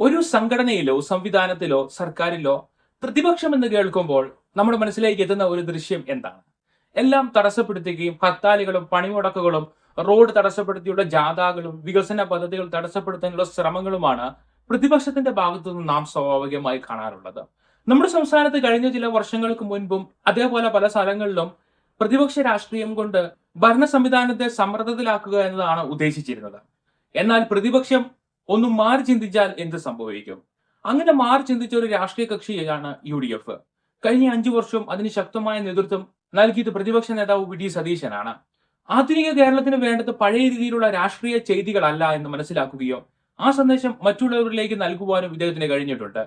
ഒരു സംഘടനയിലോ സംവിധാനത്തിലോ സർക്കാരിലോ പ്രതിപക്ഷം എന്ന് കേൾക്കുമ്പോൾ നമ്മുടെ മനസ്സിലേക്ക് എത്തുന്ന ഒരു ദൃശ്യം എന്താണ്? എല്ലാം തടസ്സപ്പെടുത്തുകയും ഹർത്താലുകളും പണിമുടക്കുകളും റോഡ് തടസ്സപ്പെടുത്തിയുള്ള ജാഥകളും വികസന പദ്ധതികൾ തടസ്സപ്പെടുത്താനുള്ള ശ്രമങ്ങളുമാണ് പ്രതിപക്ഷത്തിന്റെ ഭാഗത്തു നിന്ന് നാം സ്വാഭാവികമായി കാണാറുള്ളത്. നമ്മുടെ സംസ്ഥാനത്ത് കഴിഞ്ഞ ചില വർഷങ്ങൾക്ക് മുൻപും അതേപോലെ പല സ്ഥലങ്ങളിലും പ്രതിപക്ഷ രാഷ്ട്രീയം കൊണ്ട് ഭരണ സംവിധാനത്തെ സമ്മർദ്ദത്തിലാക്കുക എന്നതാണ് ഉദ്ദേശിച്ചിരുന്നത്. എന്നാൽ പ്രതിപക്ഷം ഒന്ന് മാറി ചിന്തിച്ചാൽ എന്ത് സംഭവിക്കും? അങ്ങനെ മാറി ചിന്തിച്ച ഒരു രാഷ്ട്രീയ കക്ഷിയാണ് യു ഡി എഫ്? കഴിഞ്ഞ അഞ്ചു വർഷവും അതിന് ശക്തമായ നേതൃത്വം നൽകിയത് പ്രതിപക്ഷ നേതാവ് വി ഡി സതീശനാണ്. ആധുനിക കേരളത്തിന് വേണ്ടത് പഴയ രീതിയിലുള്ള രാഷ്ട്രീയ ചെയ്തികളല്ല എന്ന് മനസ്സിലാക്കുകയോ ആ സന്ദേശം മറ്റുള്ളവരിലേക്ക് നൽകുവാനും ഇദ്ദേഹത്തിന് കഴിഞ്ഞിട്ടുണ്ട്.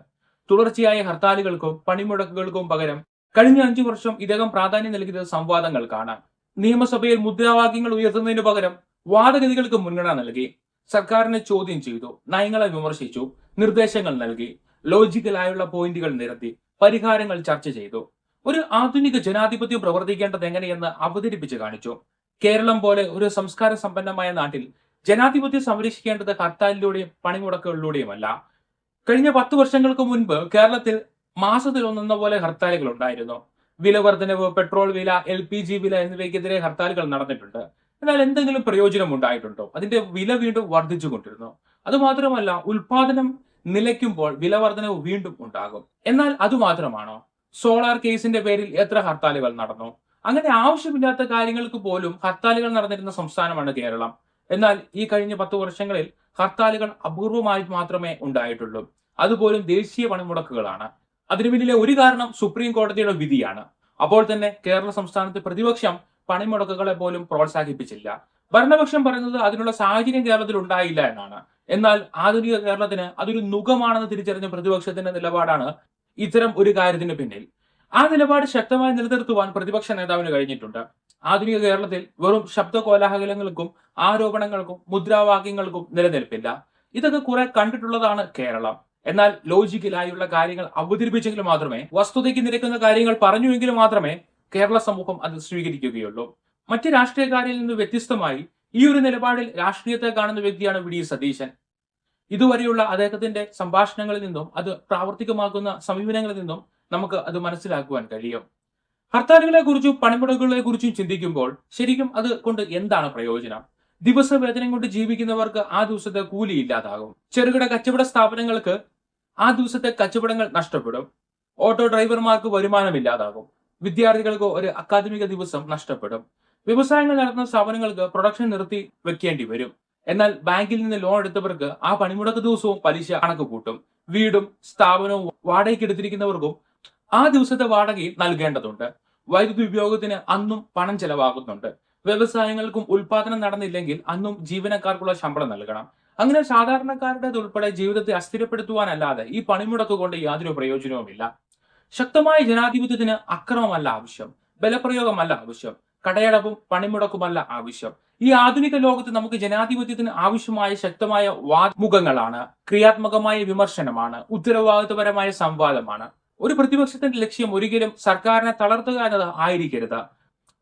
തുടർച്ചയായ ഹർത്താലുകൾക്കും പണിമുടക്കുകൾക്കും പകരം കഴിഞ്ഞ അഞ്ചു വർഷം ഇദ്ദേഹം പ്രാധാന്യം നൽകിയത് സംവാദങ്ങൾക്കാണ്. നിയമസഭയിൽ മുദ്രാവാക്യങ്ങൾ ഉയർത്തുന്നതിന് പകരം വാദഗതികൾക്ക് മുൻഗണന നൽകി. സർക്കാരിനെ ചോദ്യം ചെയ്തു. നയങ്ങളെ വിമർശിച്ചു. നിർദ്ദേശങ്ങൾ നൽകി. ലോജിക്കലായുള്ള പോയിന്റുകൾ നിരത്തി പരിഹാരങ്ങൾ ചർച്ച ചെയ്തു. ഒരു ആധുനിക ജനാധിപത്യം പ്രവർത്തിക്കേണ്ടത് എങ്ങനെയെന്ന് അവതരിപ്പിച്ച് കാണിച്ചു. കേരളം പോലെ ഒരു സംസ്കാര സമ്പന്നമായ നാട്ടിൽ ജനാധിപത്യം സംരക്ഷിക്കേണ്ടത് ഹർത്താലിലൂടെയും പണിമുടക്കുകളിലൂടെയുമല്ല. കഴിഞ്ഞ പത്ത് വർഷങ്ങൾക്ക് മുൻപ് കേരളത്തിൽ മാസത്തിൽ ഒന്നെന്ന പോലെ ഹർത്താലുകൾ ഉണ്ടായിരുന്നു. വില വർധനവ് പെട്രോൾ വില എൽ പി ജി വില എന്നിവയ്ക്കെതിരെ ഹർത്താലുകൾ നടന്നിട്ടുണ്ട്. എന്നാൽ എന്തെങ്കിലും പ്രയോജനം ഉണ്ടായിട്ടുണ്ടോ? അതിന്റെ വില വീണ്ടും വർദ്ധിച്ചുകൊണ്ടിരുന്നു. അതുമാത്രമല്ല ഉൽപാദനം നിലയ്ക്കുമ്പോൾ വില വർധനവ് വീണ്ടും ഉണ്ടാകും. എന്നാൽ അതുമാത്രമാണോ സോളാർ കേസിന്റെ പേരിൽ എത്ര ഹർത്താലുകൾ നടന്നു? അങ്ങനെ ആവശ്യമില്ലാത്ത കാര്യങ്ങൾക്ക് പോലും ഹർത്താലുകൾ നടന്നിരുന്ന സംസ്ഥാനമാണ് കേരളം. എന്നാൽ ഈ കഴിഞ്ഞ പത്ത് വർഷങ്ങളിൽ ഹർത്താലുകൾ അപൂർവമായി മാത്രമേ ഉണ്ടായിട്ടുള്ളൂ. അതുപോലും ദേശീയ പണിമുടക്കുകളാണ്. അതിനു പിന്നിലെ ഒരു കാരണം സുപ്രീം കോടതിയുടെ വിധിയാണ്. അപ്പോൾ തന്നെ കേരള സംസ്ഥാനത്തെ പ്രതിപക്ഷം പണിമുടക്കുകളെ പോലും പ്രോത്സാഹിപ്പിച്ചില്ല. ഭരണപക്ഷം പറയുന്നത് അതിനുള്ള സാഹചര്യം കേരളത്തിൽ ഉണ്ടായില്ല എന്നാണ്. എന്നാൽ ആധുനിക കേരളത്തിന് അതൊരു നുഖമാണെന്ന് തിരിച്ചറിഞ്ഞ പ്രതിപക്ഷത്തിന്റെ നിലപാടാണ് ഇത്തരം ഒരു കാര്യത്തിന് പിന്നിൽ. ആ നിലപാട് ശക്തമായി നിലനിർത്തുവാൻ പ്രതിപക്ഷ നേതാവിന് കഴിഞ്ഞിട്ടുണ്ട്. ആധുനിക കേരളത്തിൽ വെറും ശബ്ദ കോലാഹലങ്ങൾക്കും ആരോപണങ്ങൾക്കും മുദ്രാവാക്യങ്ങൾക്കും നിലനിൽപ്പില്ല. ഇതൊക്കെ കുറെ കണ്ടിട്ടുള്ളതാണ് കേരളം. എന്നാൽ ലോജിക്കലായുള്ള കാര്യങ്ങൾ അവതരിപ്പിച്ചെങ്കിൽ മാത്രമേ വസ്തുതയ്ക്ക് നിരക്കുന്ന കാര്യങ്ങൾ പറഞ്ഞുവെങ്കിൽ മാത്രമേ കേരള സമൂഹം അത് സ്വീകരിക്കുകയുള്ളൂ. മറ്റ് രാഷ്ട്രീയക്കാരിൽ നിന്ന് വ്യത്യസ്തമായി ഈ ഒരു നിലപാടിൽ രാഷ്ട്രീയത്തെ കാണുന്ന വ്യക്തിയാണ് വി ഡി സതീശൻ. ഇതുവരെയുള്ള അദ്ദേഹത്തിന്റെ സംഭാഷണങ്ങളിൽ നിന്നും അത് പ്രാവർത്തികമാക്കുന്ന സമീപനങ്ങളിൽ നിന്നും നമുക്ക് അത് മനസ്സിലാക്കുവാൻ കഴിയും. ഹർത്താലുകളെ കുറിച്ചും പണിമുടക്കുകളെ കുറിച്ചും ചിന്തിക്കുമ്പോൾ ശരിക്കും അത് കൊണ്ട് എന്താണ് പ്രയോജനം? ദിവസ ദിവസവേതനം കൊണ്ട് ജീവിക്കുന്നവർക്ക് ആ ദിവസത്തെ കൂലി ഇല്ലാതാകും. ചെറുകിട കച്ചവട സ്ഥാപനങ്ങൾക്ക് ആ ദിവസത്തെ കച്ചവടങ്ങൾ നഷ്ടപ്പെടും. ഓട്ടോ ഡ്രൈവർമാർക്ക് വരുമാനമില്ലാതാകും വിദ്യാർത്ഥികൾക്ക് ഒരു അക്കാദമിക ദിവസം നഷ്ടപ്പെടും. വ്യവസായങ്ങൾ നടത്തുന്ന സ്ഥാപനങ്ങൾക്ക് പ്രൊഡക്ഷൻ നിർത്തി വെക്കേണ്ടി വരും. എന്നാൽ ബാങ്കിൽ നിന്ന് ലോൺ എടുത്തവർക്ക് ആ പണിമുടക്ക് ദിവസവും പലിശ കണക്ക് കൂട്ടും. വീടും സ്ഥാപനവും വാടകയ്ക്ക് എടുത്തിരിക്കുന്നവർക്കും ആ ദിവസത്തെ വാടകയും നൽകേണ്ടതുണ്ട്. വൈദ്യുതി ഉപയോഗത്തിന് അന്നും പണം ചെലവാകുന്നുണ്ട്. വ്യവസായങ്ങൾക്കും ഉൽപാദനം നടന്നില്ലെങ്കിൽ അന്നും ജീവനക്കാർക്കുള്ള ശമ്പളം നൽകണം. അങ്ങനെ സാധാരണക്കാരുടെ ഉൾപ്പെടെ ജീവിതത്തെ അസ്ഥിരപ്പെടുത്തുവാനല്ലാതെ ഈ പണിമുടക്ക് കൊണ്ട് യാതൊരു പ്രയോജനവുമില്ല. ശക്തമായ ജനാധിപത്യത്തിന് അക്രമമല്ല ആവശ്യം ബലപ്രയോഗമല്ല ആവശ്യം കടയടവും പണിമുടക്കുമല്ല ആവശ്യം. ഈ ആധുനിക ലോകത്ത് നമുക്ക് ജനാധിപത്യത്തിന് ആവശ്യമായ ശക്തമായ വാമുഖങ്ങളാണ് ക്രിയാത്മകമായ വിമർശനമാണ് ഉത്തരവാദിത്വപരമായ സംവാദമാണ്. ഒരു പ്രതിപക്ഷത്തിന്റെ ലക്ഷ്യം ഒരിക്കലും സർക്കാരിനെ തളർത്തുക എന്നത് ആയിരിക്കരുത്.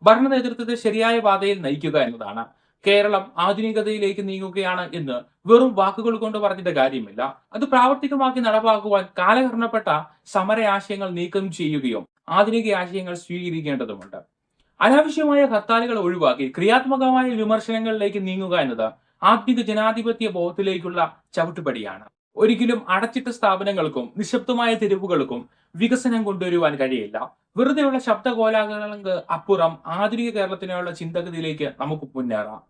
ഭരണ നേതൃത്വത്തെ ശരിയായ പാതയിൽ നയിക്കുക എന്നതാണ്. കേരളം ആധുനികതയിലേക്ക് നീങ്ങുകയാണ് എന്ന് വെറും വാക്കുകൾ കൊണ്ട് പറഞ്ഞിട്ട് കാര്യമില്ല. അത് പ്രാവർത്തികമാക്കി നടപ്പാക്കുവാൻ കാലഹരണപ്പെട്ട സമര ആശയങ്ങൾ നീക്കം ചെയ്യുകയും ആധുനിക ആശയങ്ങൾ സ്വീകരിക്കേണ്ടതുമുണ്ട്. അനാവശ്യമായ ഹർത്താലുകൾ ഒഴിവാക്കി ക്രിയാത്മകമായ വിമർശനങ്ങളിലേക്ക് നീങ്ങുക എന്നത് ആധുനിക ജനാധിപത്യ ബോധത്തിലേക്കുള്ള ചവിട്ടുപടിയാണ്. ഒരിക്കലും അടച്ചിട്ട സ്ഥാപനങ്ങൾക്കും നിശബ്ദമായ തെരുവുകൾക്കും വികസനം കൊണ്ടുവരുവാൻ കഴിയില്ല. വെറുതെയുള്ള ശബ്ദ കോലാഹലങ്ങൾക്ക് അപ്പുറം ആധുനിക കേരളത്തിനുള്ള ചിന്തഗതിയിലേക്ക് നമുക്ക് മുന്നേറാം.